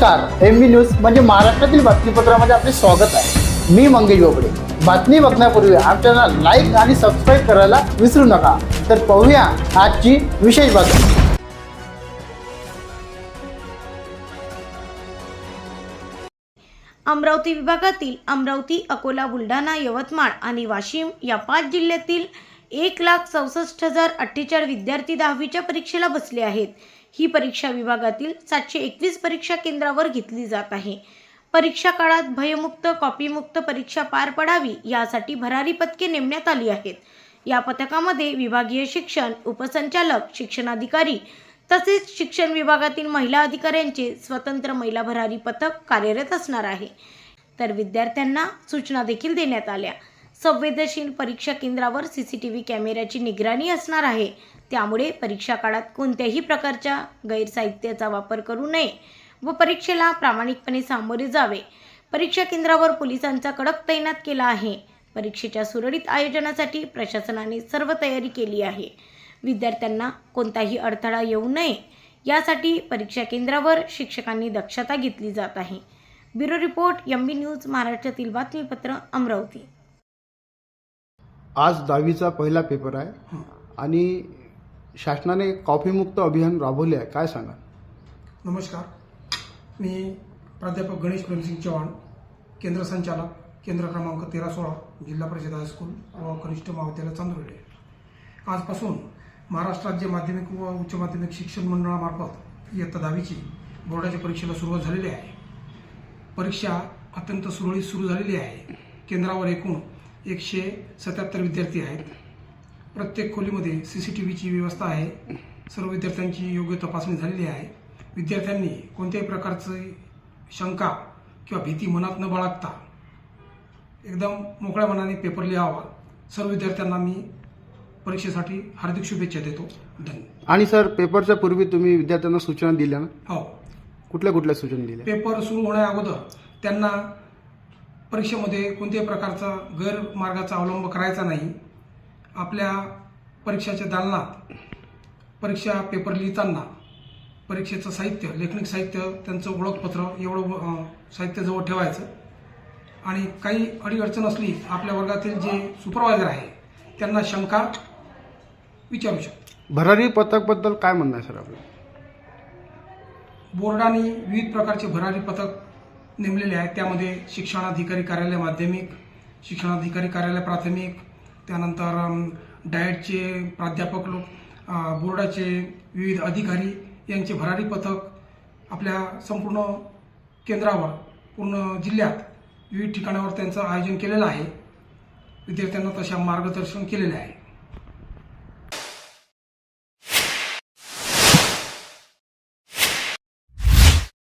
नमस्कार M B news म्हणजे महाराष्ट्रातील बातमीपत्रामध्ये आपले स्वागत आहे. मी मंगेश बोबडे. बातमी बघण्यापूर्वी आमच्या लाईक आणि सबस्क्राईब करायला विसरू नका. तर पाहूया आजची विशेष बातमी. अमरावती विभागातील अमरावती अकोला बुलढाणा यवतमाळ आणि वाशिम या पाच जिल्ह्यातील एक लाख चौसष्ट हजार अठ्ठेचाळीस विद्यार्थी दहावीच्या परीक्षेला बसले आहेत. ही परीक्षा विभागातील सातशे एकवीस परीक्षा केंद्रावर घेतली जात आहे. परीक्षा काळात भयमुक्त कॉपीमुक्त परीक्षा पार पडावी यासाठी भरारी पथके नेमण्यात आली आहेत. या पथकामध्ये विभागीय शिक्षण उपसंचालक शिक्षणाधिकारी तसेच शिक्षण विभागातील महिला अधिकाऱ्यांचे स्वतंत्र महिला भरारी पथक कार्यरत असणार आहे. तर विद्यार्थ्यांना सूचना देखील देण्यात आल्या. संवेदनशील परीक्षा केंद्रावर सी सी टी व्ही कॅमेऱ्याची निगराणी असणार आहे. त्यामुळे परीक्षा काळात कोणत्याही प्रकारच्या गैरसाहित्याचा वापर करू नये व परीक्षेला प्रामाणिकपणे सामोरे जावे. परीक्षा केंद्रावर पोलिसांचा कडक तैनात केला आहे. परीक्षेच्या सुरळीत आयोजनासाठी प्रशासनाने सर्व तयारी केली आहे. विद्यार्थ्यांना कोणताही अडथळा येऊ नये. यासाठी परीक्षा केंद्रावर शिक्षकांनी दक्षता घेतली जात आहे. Bureau report M B news महाराष्ट्रातील बातमीपत्र अमरावती. आज दहावीचा पहिला पेपर आहे. आणि शासनाने कॉफीमुक्त अभियान राबवले आहे. काय सांगा नमस्कार. मी प्राध्यापक गणेश प्रेमसिंग चव्हाण केंद्र संचालक केंद्र क्रमांक तेरा सोळा जिल्हा परिषद हायस्कूल व कनिष्ठ महाविद्यालय चांदोर्डे आजपासून महाराष्ट्र राज्य माध्यमिक व उच्च माध्यमिक शिक्षण मंडळामार्फत इयत्ता दहावीची बोर्डाच्या परीक्षेला सुरुवात झालेली आहे. परीक्षा अत्यंत सुरळीत सुरू झालेली आहे. केंद्रावर एकूण एकशे सत्याहत्तर विद्यार्थी आहेत. प्रत्येक खोलीमध्ये सी सी टी व्हीची व्यवस्था आहे. सर्व विद्यार्थ्यांची योग्य तपासणी झालेली आहे. विद्यार्थ्यांनी कोणत्याही प्रकारची शंका किंवा भीती मनात न बाळगता एकदम मोकळ्या मनाने पेपर लिहावा. सर्व विद्यार्थ्यांना मी परीक्षेसाठी हार्दिक शुभेच्छा देतो. धन्यवाद. आणि सर पेपरच्या पूर्वी तुम्ही विद्यार्थ्यांना सूचना दिल्या ना? हो. कुठल्या कुठल्या सूचना दिल्या? पेपर सुरू होण्या अगोदर त्यांना परीक्षेमध्ये कोणत्याही प्रकारचा गैरमार्गाचा अवलंब करायचा नाही. आपल्या परीक्षेच्या दालनात परीक्षा पेपर लिहिताना परीक्षेचं साहित्य लेखनिक साहित्य त्यांचं ओळखपत्र एवढं अं, साहित्य जवळ ठेवायचं. आणि काही अडीअडचण असली आपल्या वर्गातील जे सुपरवायझर आहे त्यांना शंका विचारू शकतो. भरारी पथकबद्दल काय म्हणणं आहे सर आपलं? बोर्डाने विविध प्रकारचे भरारी पथक नेमलेले आहेत. त्यामध्ये शिक्षणाधिकारी कार्यालय माध्यमिक शिक्षणाधिकारी कार्यालय प्राथमिक त्यानंतर डायटचे डाएटचे प्राध्यापक लोक बोर्डाचे विविध अधिकारी यांचे भरारी पथक आपल्या संपूर्ण केंद्रावर पूर्ण जिल्ह्यात विविध ठिकाणावर त्यांचं आयोजन केलेलं आहे. विद्यार्थ्यांना तशा मार्गदर्शन केलेले आहे.